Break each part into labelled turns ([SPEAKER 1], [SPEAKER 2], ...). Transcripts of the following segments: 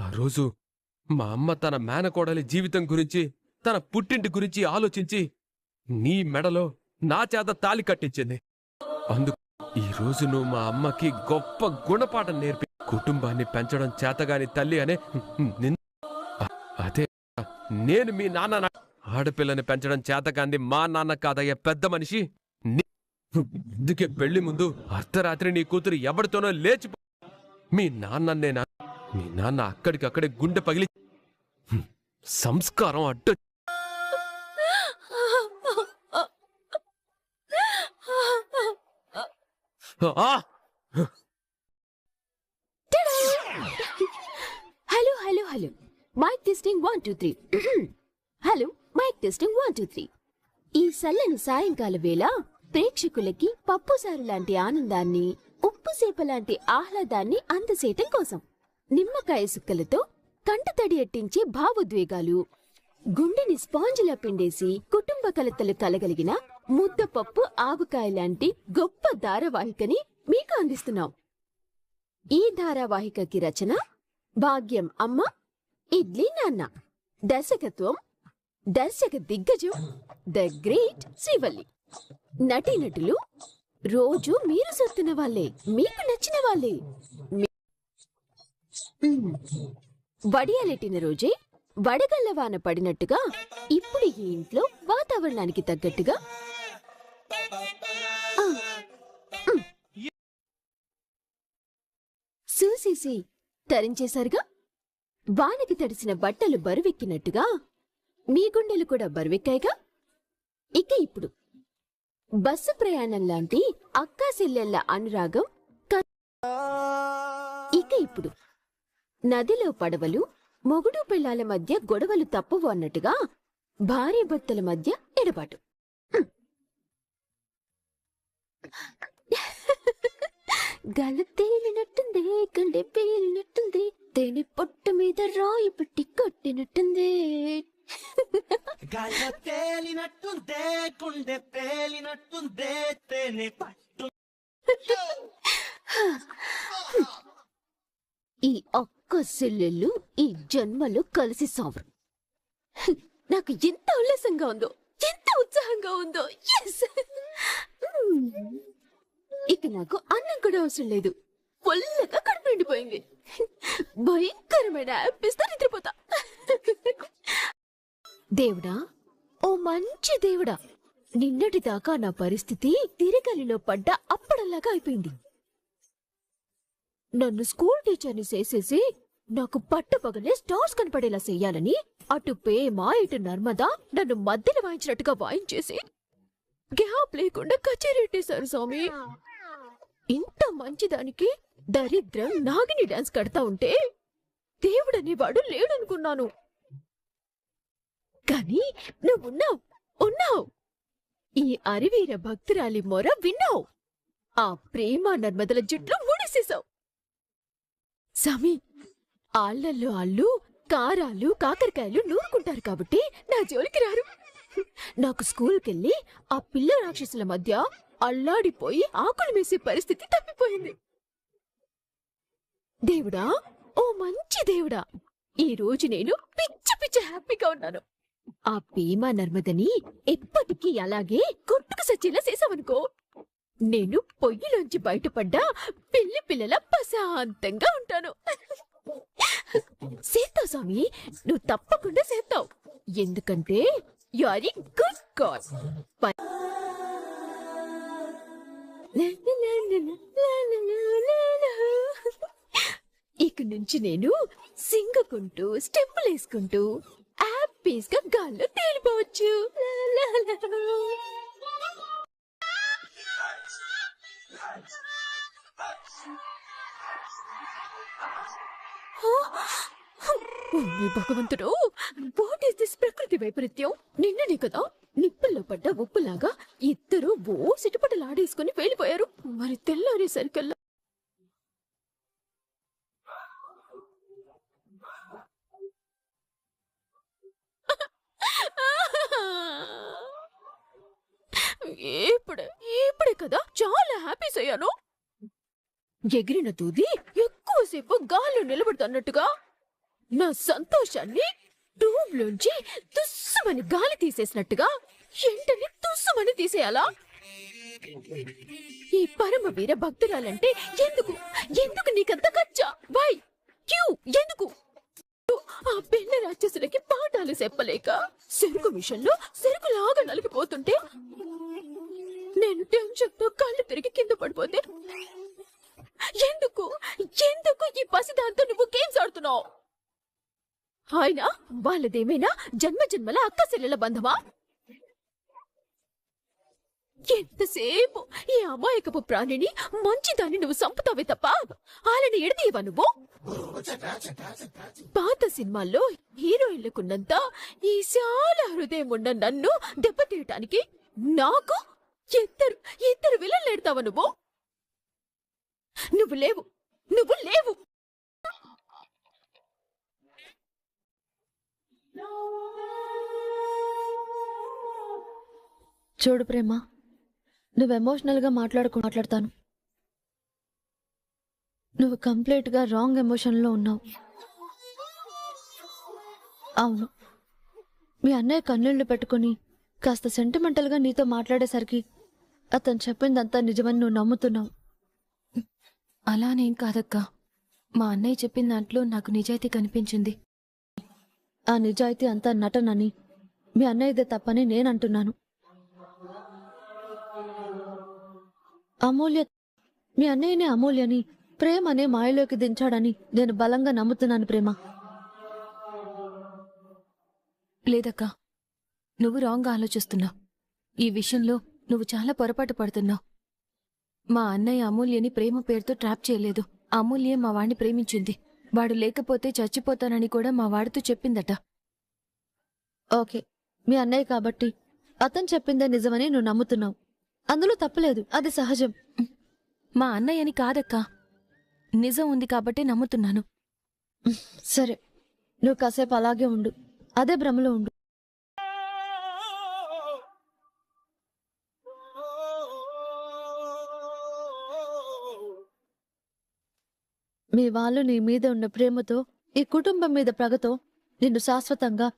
[SPEAKER 1] ఆ రోజు మా అమ్మ తన మేనకోడలి జీవితం గురించి తన పుట్టింటి గురించి ఆలోచించి నీ మెడలో నా చేత తాలి కట్టించింది. అందుకు ఈ రోజు నువ్వు మా అమ్మకి గొప్ప గుణపాఠం నేర్పి కుటుంబాన్ని పెంచడం చేతగాని తల్లి అనే అదే నేను మీ నాన్న ఆడపిల్లని పెంచడం చేతగాంది మా నాన్న కాదయ్యా పెద్ద మనిషి. నీ- అందుకే పెళ్ళి ముందు అర్ధరాత్రి నీ కూతురు ఎవరితోనో లేచిపో మీ నాన్న నేనా మీ నాన్న అక్కడికక్కడే గుండె పగిలి సంస్కారం అడ్డ
[SPEAKER 2] hello hello hello mic testing one two three hello mic testing one two three ఈ సల్లని సాయంకాల వేళ ప్రేక్షకులకి పప్పుసారు లాంటి ఆనందాన్ని ఉప్పు సేప లాంటి ఆహ్లాదాన్ని అందసేయటం కోసం. నిమ్మకాయ సుక్కలతో కంటతడి ఎట్టించే భావోద్వేగాలు. గుండెని స్పాంజిలా పిండేసి కుటుంబ కలతలు కలగలిగిన ముద్దపప్పు ఆవకాయ లాంటి గొప్ప ధారావాహికని మీకు అందిస్తున్నాం. ఈ ధారావాహికకి రచన భాగ్యం అమ్మ ఇడ్లీ నాన్న. దర్శకత్వం దర్శక దిగ్గజం ద గ్రేట్ శ్రీవల్లి. నటీనటులు రోజు మీరు సొత్తున వాళ్ళే మీకు నచ్చిన వాళ్ళే. వడియాలెట్టిన రోజే వడగళ్ళ వాన పడినట్టుగా ఇప్పుడు ఈ ఇంట్లో వాతావరణానికి తగ్గట్టుగా. చూసేసి తరించేశారుగా? వానకి తడిసిన బట్టలు బరువెక్కినట్టుగా? మీ గుండెలు కూడా బరువెక్కాయిగా? ఇక ఇప్పుడు బస్సు ప్రయాణం లాంటి అక్కా సెల్లెళ్ళ అనురాగం ఇక ఇప్పుడు నదిలో పడవలు మొగుడు పిల్లాల మధ్య గొడవలు తప్పవు అన్నట్టుగా భార్య భర్తల మధ్య ఎడబాటు. గల తేలినట్టుంది కండే పేలినట్టుంది తేనె పొట్టు మీద రాయి పెట్టి కొట్టినట్టుంది.
[SPEAKER 3] గాల్లో తేలినట్టుందే గుండె పేలినట్టుందే తేనె పట్టు.
[SPEAKER 2] ఈ ఒక్క సెల్లెళ్ళు ఈ జన్మలో కలిసి సావరు. నాకు ఎంత ఉల్లాసంగా ఉందో ఎంత ఉత్సాహంగా ఉందో ఎస్ ఇక నాకు అన్నం కూడా అవసరం లేదు. ఫుల్గా కడుపు నిండిపోయింది. భయంకరమైన యాపిస్తా నిద్రపోతా. దేవుడా ఓ మంచి దేవుడా నిన్నటి దాకా నా పరిస్థితి తిరగలిలో పడ్డ అప్పడల్లాగా అయిపోయింది. నన్ను స్కూల్ టీచర్ని చేసేసి నాకు పట్టుపగలే స్టార్స్ కనపడేలా చెయ్యాలని అటు పేమ ఇటు నర్మదా నన్ను మధ్యలో వాయించినట్టుగా వాయించేసి గ్యాప్ లేకుండా కచేరెట్టేశారు స్వామి. ఇంత మంచిదానికి దరిద్రం నాగిని డాన్స్ కడతా ఉంటే దేవుడనేవాడు లేడనుకున్నాను. కానీ నువ్వున్నావు ఉన్నావు ఈ అరివీర భక్తురాలి మొర విన్నావు. ఆ ప్రేమ నర్మదల జుట్లు ముడేసేశావు సామి ఆళ్ళల్లో ఆళ్ళు కారాలు కాకరకాయలు నూరుకుంటారు కాబట్టి నా జోలికి రారు. నాకు స్కూల్కెళ్ళి ఆ పిల్ల రాక్షసుల మధ్య అల్లాడిపోయి ఆకులు మేసే పరిస్థితి తప్పిపోయింది. దేవుడా ఓ మంచి దేవుడా ఈ రోజు నేను పిచ్చి పిచ్చి హ్యాపీగా ఉన్నాను. ఆ భీమా నర్మదని ఎప్పటికీ అలాగే కొట్టుకు సచ్చేలా చేసావనుకో. నేను పొయ్యిలోంచి బయటపడ్డా పిల్లి పిల్లల ప్రశాంతంగా ఉంటాను. సేత్తావు స్వామి నువ్వు తప్పకుండా సేత్తావు. ఎందుకంటే you are a good god ఇక నుంచి నేను సింగుకుంటూ స్టెప్పులు వేసుకుంటూ హ్యాపీస్గా గాల్లో తేలిపోవచ్చు. లా, భగవంతుడు వాట్ ఈస్ దిస్ ప్రకృతి వైపరీత్యం? నిన్ననే కదా నిప్పుల్లో పడ్డ ఉప్పులాగా ఇద్దరు ఓ సిటిపటలు ఆడేసుకుని వెళ్ళిపోయారు. మరి తెల్లారేసరికల్లా ఇప్పుడే ఇప్పుడే కదా చాలా హ్యాపీస్ అయ్యాను. ఎగిరిన దూది ఎక్కువసేపు గాల్లో నిలబడుతున్నట్టుగా? నా సంతోషాన్ని ట్యూబ్ లోంచి తుస్సుమని గాలి తీసేసినట్టుగా? ఎంటని తుస్సుమని తీసేయాలా? ఈ పరమ వీర భక్తురాలంటే ఎందుకు? ఎందుకు నీకంత కచ్చా? వై? క్యూ? ఎందుకు? ఆ పెళ్ళి రాక్షసులకి పాఠాలు చెప్పలేక చెరుకు మిషన్లో సెరుకులాగా నలిగిపోతుంటే నేను టెన్షన్తో కళ్ళు తిరిగి కింద పడిపోతే ఎందుకు? ఎందుకు ఈ పసిదాంతో నువ్వు గేమ్స్ ఆడుతున్నావు? ఆయన వాళ్ళదేమైనా జన్మ జన్మల అక్క చెల్లెల బంధమా? ఎంతసేపు ఈ అమాయకపు ప్రాణిని మంచిదాన్ని నువ్వు సంపుతావే తప్ప? వాళ్ళని ఎడదీయవా నువ్వు? పాత సినిమాల్లో హీరోయిన్లకున్నంత ఈ హృదయం ఉన్న నన్ను దెబ్బతీయటానికి నాకు ఇద్దరు ఇద్దరు విలన్లు ఎడతావా నువ్వు? నువ్వు లేవు. నువ్వు లేవు.
[SPEAKER 4] చూడు ప్రేమ నువ్వు ఎమోషనల్గా మాట్లాడుకు మాట్లాడతాను. నువ్వు కంప్లీట్గా రాంగ్ ఎమోషన్లో ఉన్నావు. అవును. మీ అన్నయ్య కన్నీళ్ళు పెట్టుకుని కాస్త సెంటిమెంటల్గా నీతో మాట్లాడేసరికి అతను చెప్పిందంతా నిజమని నువ్వు నమ్ముతున్నావు.
[SPEAKER 5] అలానేం కాదక్కా. మా అన్నయ్య చెప్పిన దాంట్లో నాకు నిజాయితీ కనిపించింది.
[SPEAKER 4] ఆ నిజాయితీ అంతా నటనని మీ అన్నయ్యదే తప్పని నేను అంటున్నాను అమూల్య మీ అన్నయ్యనే అమూల్యని ప్రేమ అనే మాయలోకి దించాడని నేను బలంగా నమ్ముతున్నాను ప్రేమ.
[SPEAKER 5] లేదక్కా నువ్వు రాంగ్గా ఆలోచిస్తున్నావు. ఈ విషయంలో నువ్వు చాలా పొరపాటు పడుతున్నావు. మా అన్నయ్య అమూల్యని ప్రేమ పేరుతో ట్రాప్ చేయలేదు. అమూల్య మా వాడిని ప్రేమించింది. వాడు లేకపోతే చచ్చిపోతానని కూడా మా వాడితో చెప్పిందట.
[SPEAKER 4] ఓకే. మీ అన్నయ్య కాబట్టి అతను చెప్పిందే నిజమని నువ్వు నమ్ముతున్నావు. అందులో తప్పలేదు. అది సహజం.
[SPEAKER 5] మా అన్నయ్యని కాదక్కా. నిజం ఉంది కాబట్టే నమ్ముతున్నాను.
[SPEAKER 4] సరే. నువ్వు కాసేపు అలాగే ఉండు. అదే భ్రమలో ఉండు. వాళ్ళు నీ మీద ఉన్న ప్రేమతో ఈ కుటుంబం మీద ప్రగతో నిన్ను శాశ్వతంగా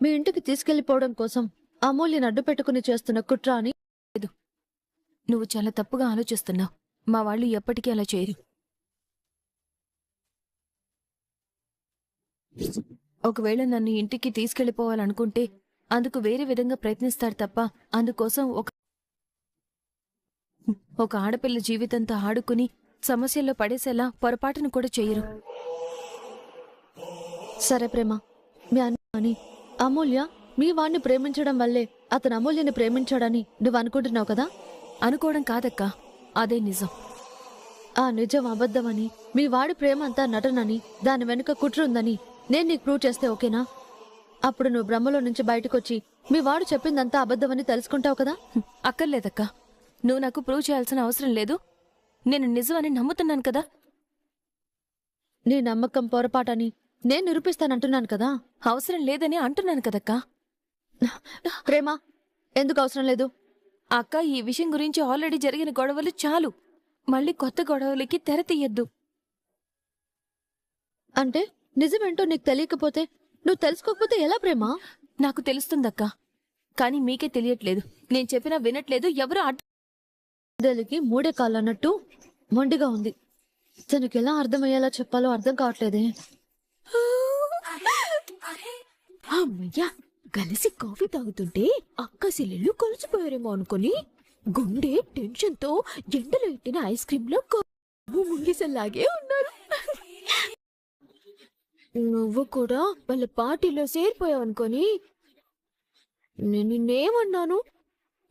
[SPEAKER 4] మీ ఇంటికి తీసుకెళ్ళిపోవడం కోసం అమూల్యను అడ్డు పెట్టుకుని చేస్తున్న కుట్ర అని లేదు.
[SPEAKER 5] నువ్వు చాలా తప్పుగా ఆలోచిస్తున్నావు. మా వాళ్ళు ఎప్పటికీ అలా చేయరు. ఒకవేళ నన్ను ఇంటికి తీసుకెళ్ళిపోవాలనుకుంటే అందుకు వేరే విధంగా ప్రయత్నిస్తారు తప్ప అందుకోసం ఒక ఒక ఆడపిల్ల జీవితంతో ఆడుకుని సమస్యల్లో పడేసేలా పొరపాటును కూడా చేయరు.
[SPEAKER 4] సరే ప్రేమ మీ అని అమూల్య మీ వాణ్ణి ప్రేమించడం వల్లే అతను అమూల్యని ప్రేమించాడని నువ్వు అనుకుంటున్నావు కదా?
[SPEAKER 5] అనుకోవడం కాదక్కా అదే నిజం.
[SPEAKER 4] ఆ నిజం అబద్ధమని మీ వాడి ప్రేమ అంతా నటనని దాని వెనుక కుట్ర ఉందని నేను నీకు ప్రూవ్ చేస్తే ఓకేనా? అప్పుడు నువ్వు బ్రహ్మలో నుంచి బయటకొచ్చి మీ వాడు చెప్పిందంతా అబద్ధమని తెలుసుకుంటావు కదా?
[SPEAKER 5] అక్కర్లేదక్క. అక్కర్లేదక్కా నువ్వు నాకు ప్రూవ్ చేయాల్సిన అవసరం లేదు. నేను నిజమని నమ్ముతున్నాను కదా?
[SPEAKER 4] నీ నమ్మకం పొరపాటని నేను నిరూపిస్తానంటున్నాను కదా?
[SPEAKER 5] అవసరం లేదని అంటున్నాను కదక్కా.
[SPEAKER 4] ప్రేమ ఎందుకు అవసరం లేదు?
[SPEAKER 5] అక్క ఈ విషయం గురించి ఆల్రెడీ జరిగిన గొడవలు చాలు. మళ్ళీ కొత్త గొడవలకి తెర తీయద్దు.
[SPEAKER 4] అంటే నిజమేంటో నీకు తెలియకపోతే నువ్వు తెలుసుకోకపోతే ఎలా ప్రేమ?
[SPEAKER 5] నాకు తెలుస్తుందక్క. కానీ మీకే తెలియట్లేదు. నేను చెప్పినా వినట్లేదు. ఎవరు అడ్డు
[SPEAKER 4] దలికి మూడే కాళ్ళు అన్నట్టు మొండిగా ఉంది. తనకి ఎలా అర్థమయ్యేలా చెప్పాలో అర్థం కావట్లేదే.
[SPEAKER 2] అమ్మయ్యా కలిసి కాఫీ తాగుతుంటే అక్క సిల్లెళ్ళు కలిసిపోయారేమో అనుకుని గుండె టెన్షన్తో ఎండలో ఎట్టిన ఐస్ క్రీమ్లో ముంగిసల్లాగే ఉన్నారు. నువ్వు కూడా వాళ్ళ పార్టీలో చేరిపోయావు అనుకొని నేను నిన్నేమన్నాను?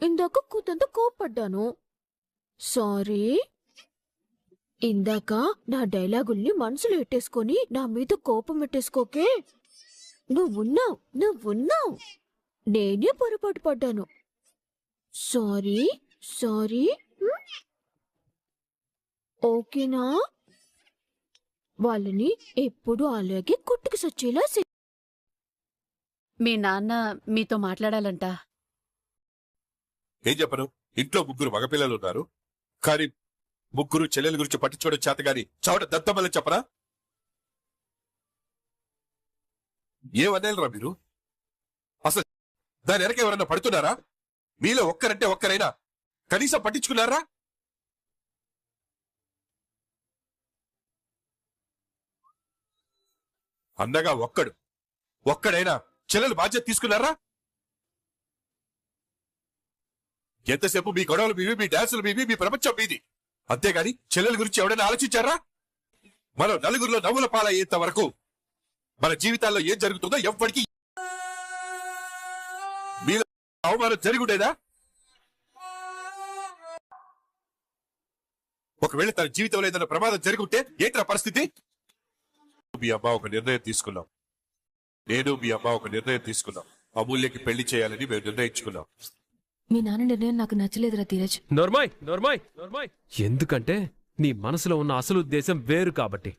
[SPEAKER 2] ఇందాక కూతంత కోప్పడ్డాను. సారీ? ఇందాక నా డైలాగుల్ని మనసులో ఎట్టేసుకొని నా మీద కోపం పెట్టేసుకోకే నువ్వున్నావు నువ్వున్నావు. నేనే పొరపాటు పడ్డాను. Sorry sorry? ఓకేనా? వాళ్ళని ఎప్పుడు అలాగే కొట్టుకు సచ్చేలా
[SPEAKER 6] మీ నాన్న మీతో మాట్లాడాలంట.
[SPEAKER 7] ఏం చెప్పను? ఇంట్లో ముగ్గురు మగపిల్లలు ఉన్నారు. కానీ ముగ్గురు చెల్లెల గురించి పట్టించుకోవడం చేత గాని చవట దత్తమల్ల చెప్పరా? ఏమనేలరా మీరు? అసలు దాని వెనక ఎవరన్నా పడుతున్నారా? మీలో ఒక్కరంటే ఒక్కరైనా కనీసం పట్టించుకున్నారా? అన్నగా ఒక్కడు. ఒక్కడైనా చెల్లెలు బాధ్యత తీసుకున్నారా? ఎంతసేపు మీ గొడవలు మీవి మీ డాన్సులు మీవి మీ ప్రపంచం మీది? అంతేగాని చెల్లెల గురించి ఎవడైనా ఆలోచించారా? మనం నలుగురిలో నవ్వుల పాలయ్యేంత వరకు మన జీవితాల్లో ఏం జరుగుతుందో ఎవ్వడికి మీలో అవమానం జరుగుండేదా ఒకవేళ తన జీవితంలో ఏదైనా ప్రమాదం జరుగుంటే ఏంట్రా పరిస్థితి? మీ అమ్మ ఒక నిర్ణయం తీసుకున్నాం. నేను మీ అమ్మ ఒక నిర్ణయం తీసుకున్నాం. అమూల్యకి పెళ్ళి చేయాలని మేము నిర్ణయించుకున్నాం.
[SPEAKER 5] మీ నాన్న నిర్ణయం నాకు నచ్చలేదురా ధీరజ్.
[SPEAKER 1] నోర్మాయ్ నోర్మాయ్ నోర్మాయ్. ఎందుకంటే నీ మనసులో ఉన్న అసలు ఉద్దేశం వేరు కాబట్టి.